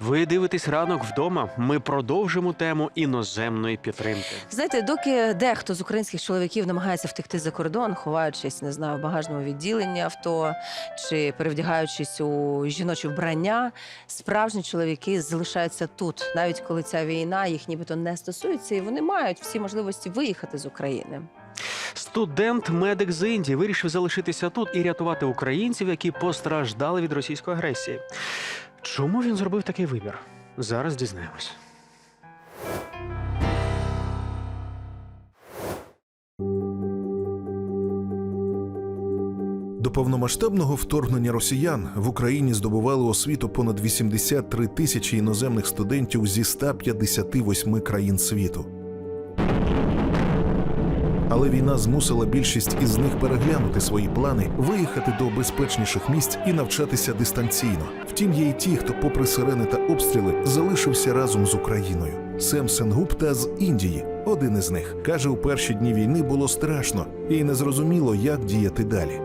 Ви дивитесь ранок вдома. Ми продовжимо тему іноземної підтримки. Знаєте, доки дехто з українських чоловіків намагається втекти за кордон, ховаючись, не знаю, в багажному відділенні авто чи перевдягаючись у жіночі вбрання, справжні чоловіки залишаються тут, навіть коли ця війна їх нібито не стосується, і вони мають всі можливості виїхати з України. Студент-медик з Індії вирішив залишитися тут і рятувати українців, які постраждали від російської агресії. Чому він зробив такий вибір? Зараз дізнаємось. До повномасштабного вторгнення росіян в Україні здобували освіту понад 83 тисячі іноземних студентів зі 158 країн світу. Але війна змусила більшість із них переглянути свої плани, виїхати до безпечніших місць і навчатися дистанційно. Втім, є й ті, хто, попри сирени та обстріли, залишився разом з Україною. Сем Сенгупта з Індії, один із них, каже, у перші дні війни було страшно і незрозуміло, як діяти далі.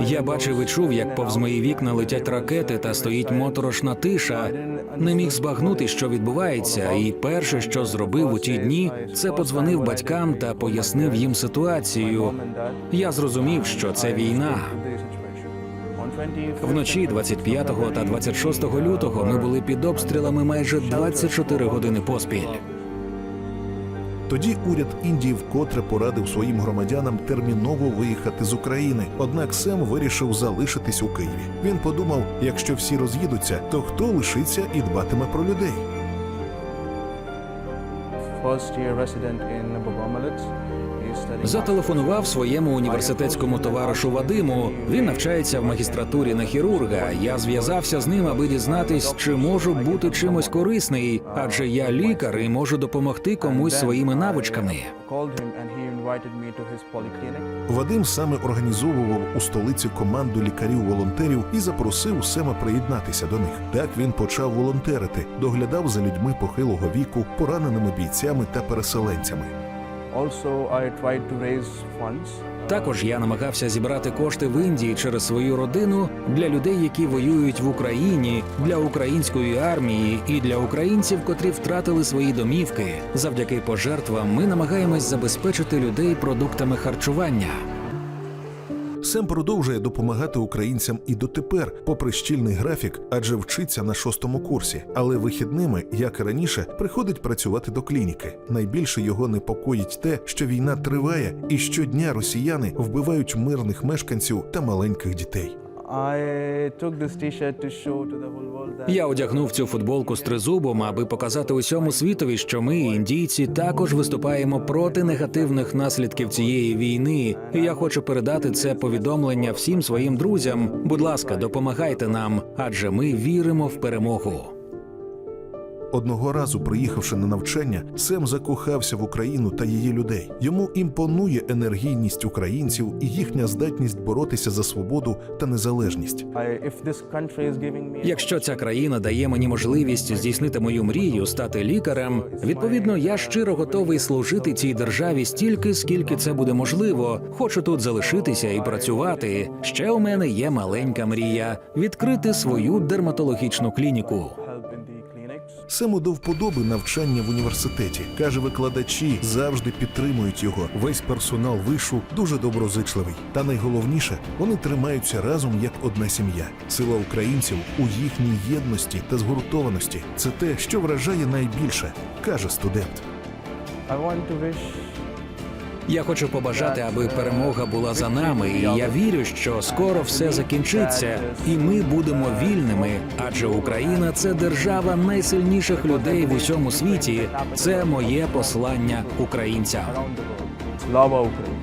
Я бачив і чув, як повз мої вікна летять ракети та стоїть моторошна тиша. Не міг збагнути, що відбувається, і перше, що зробив у ті дні, це подзвонив батькам та пояснив їм ситуацію. Я зрозумів, що це війна. Вночі 25 та 26 лютого ми були під обстрілами майже 24 години поспіль. Тоді уряд Індії вкотре порадив своїм громадянам терміново виїхати з України. Однак Сем вирішив залишитись у Києві. Він подумав: якщо всі роз'їдуться, то хто лишиться і дбатиме про людей? Зателефонував своєму університетському товаришу Вадиму. Він навчається в магістратурі на хірурга. Я зв'язався з ним, аби дізнатись, чи можу бути чимось корисний, адже я лікар і можу допомогти комусь своїми навичками. Вадим саме організовував у столиці команду лікарів-волонтерів і запросив Сема приєднатися до них. Так він почав волонтерити, доглядав за людьми похилого віку, пораненими бійцями та переселенцями. Також я намагався зібрати кошти в Індії через свою родину для людей, які воюють в Україні, для української армії і для українців, котрі втратили свої домівки. Завдяки пожертвам ми намагаємось забезпечити людей продуктами харчування. Сем продовжує допомагати українцям і дотепер, попри щільний графік, адже вчиться на шостому курсі. Але вихідними, як і раніше, приходить працювати до клініки. Найбільше його непокоїть те, що війна триває, і щодня росіяни вбивають мирних мешканців та маленьких дітей. Я одягнув цю футболку з тризубом, аби показати усьому світові, що ми, індійці, також виступаємо проти негативних наслідків цієї війни. І я хочу передати це повідомлення всім своїм друзям. Будь ласка, допомагайте нам, адже ми віримо в перемогу. Одного разу, приїхавши на навчання, Сем закохався в Україну та її людей. Йому імпонує енергійність українців і їхня здатність боротися за свободу та незалежність. Якщо ця країна дає мені можливість здійснити мою мрію стати лікарем, відповідно, я щиро готовий служити цій державі стільки, скільки це буде можливо. Хочу тут залишитися і працювати. Ще у мене є маленька мрія відкрити свою дерматологічну клініку. Сему до вподоби навчання в університеті. Каже, викладачі завжди підтримують його. Весь персонал вишу дуже доброзичливий. Та найголовніше, вони тримаються разом як одна сім'я. Сила українців у їхній єдності та згуртованості. Це те, що вражає найбільше, каже студент. Я хочу побажати, аби перемога була за нами, і я вірю, що скоро все закінчиться, і ми будемо вільними. Адже Україна це держава найсильніших людей в усьому світі. Це моє послання українцям. Слава Україні!